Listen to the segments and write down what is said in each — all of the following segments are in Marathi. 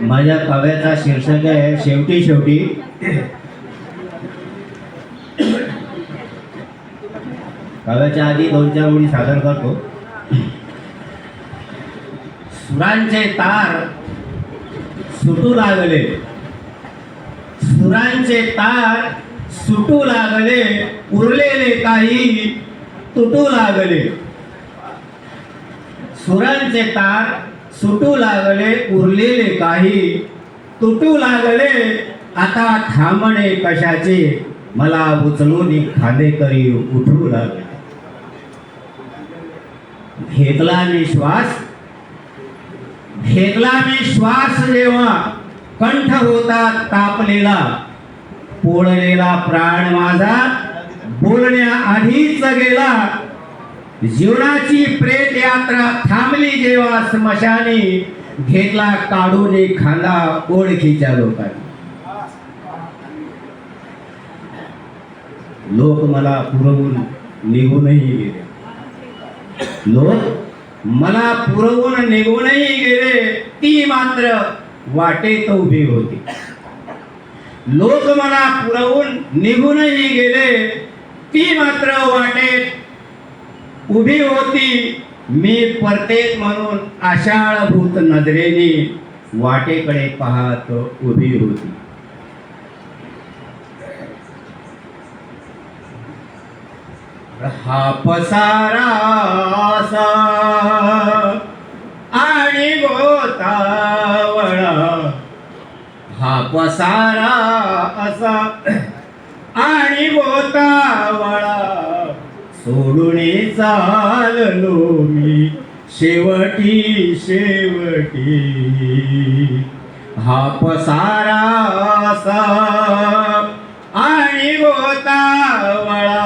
माझ्या काव्याचा शीर्षक आहे शेवटी शेवटी. काव्याच्या आधी दोन चार ओळी सादर करतो. सुरांचे तार सुटू लागले. सुरांचे तार सुटू लागले उरलेले काही तुटू लागले. सुरांचे तार सुटू लागले उरलेले काही. तुटू लागले आता थांबणे कशाचे? मला उचलून खांदे करी उठू लागले. घेतला मी श्वास. घेतला मी श्वास जेव्हा कंठ होता तापलेला पोळलेला प्राण माझा बोलण्याआधीच गेला. जीवनाची प्रेत यात्रा थांबली जेव्हा स्मशाने घेतला काढून एक खांदा ओळखीच्या लोकांनी. लोक मला पुरवून निघूनही गेले. लोक मला पुरवून निघूनही गेले ती मात्र वाटेत उभी होती. लोक मला पुरवून निघूनही गेले ती मात्र वाटेत उभी होती. मी परतेत म्हणून आषाढभूत नजरेने वाटेकडे पाहत उभी होती. हा पसारा असा आणि गोतावळा. हा पसारा असा आणि गोता सोडून चाललो मी शेवटी शेवटी. हा पसारा असा आणि गोतावळा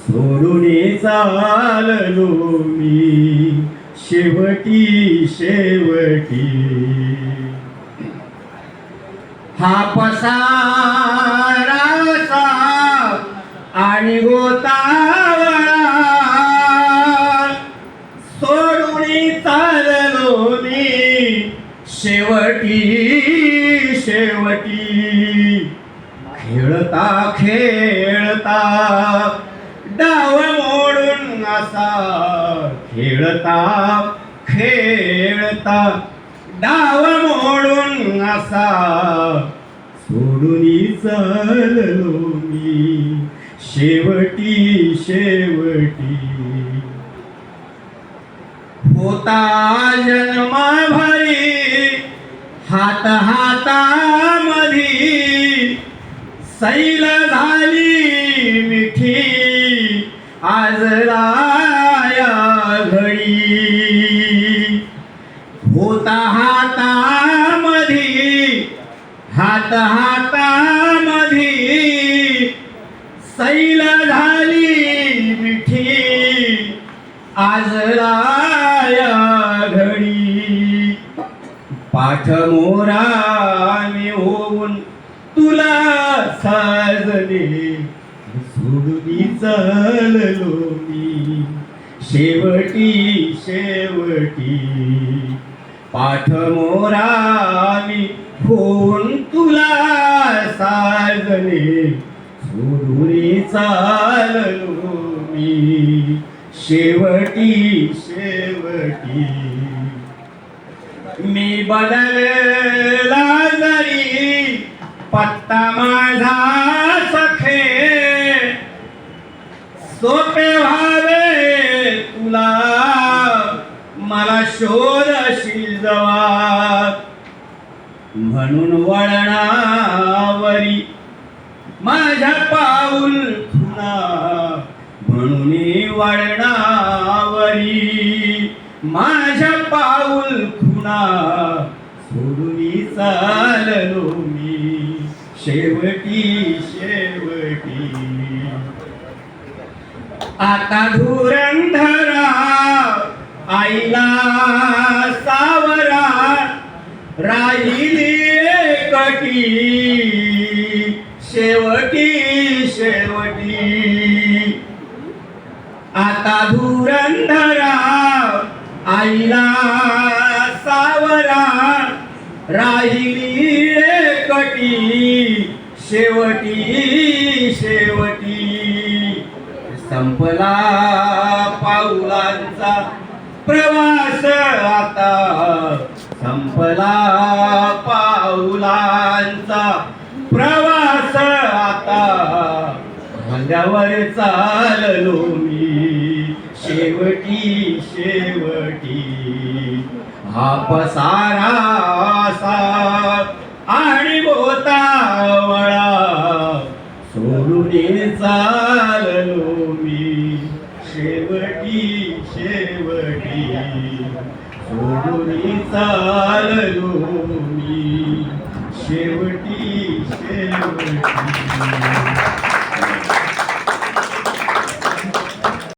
सोडून चाललो मी शेवटी शेवटी. हा पसारा आणि गोतावळा सोडून चाललो मी. शेवटी शेवटी. खेळता खेळता डाव मोडून असा. खेळता खेळता डाव मोडून असा. सोडून चाललो मी. शेवटी शेवटी. होता जन्मा भरी हात हातामधी. सैल झाली मिठी आज राया घडी. होता हातामधी हात हाता सैला झाली मिठी आज राया घडी. पाठ मोरा मी होऊन तुला साजले सोडून चाललो मी. शेवटी शेवटी. पाठ मोरा मी होऊन तुला साजले सोडून चाललो मी. शेवटी शेवटी. मी बदलला जरी पत्ता माझा सखे. सोपे व्हावे तुला. मला शोध जवा म्हणून वळणार माझ्या पाऊल खुणा म्हणून वळणावरी माझ्या पाऊल खुणा सोडून चाललो मी. शेवटी शेवटी. आता धुरंधरा आईला सावरा राहिली कटी. शेवटी शेवटी. आता धुरंधरा आईला सावरा राहिली कटी शेवटी शेवटी. संपला पाऊलांचा प्रवास आता. संपला पाऊलांचा प्रवास आता रंगावर चाललो मी. शेवटी शेवटी. हा पसारा असा आणि बोतावळा सोडून चाललो मी. शेवटी शेवटी. सोडून चाललो मी. शेवटी शेवटी.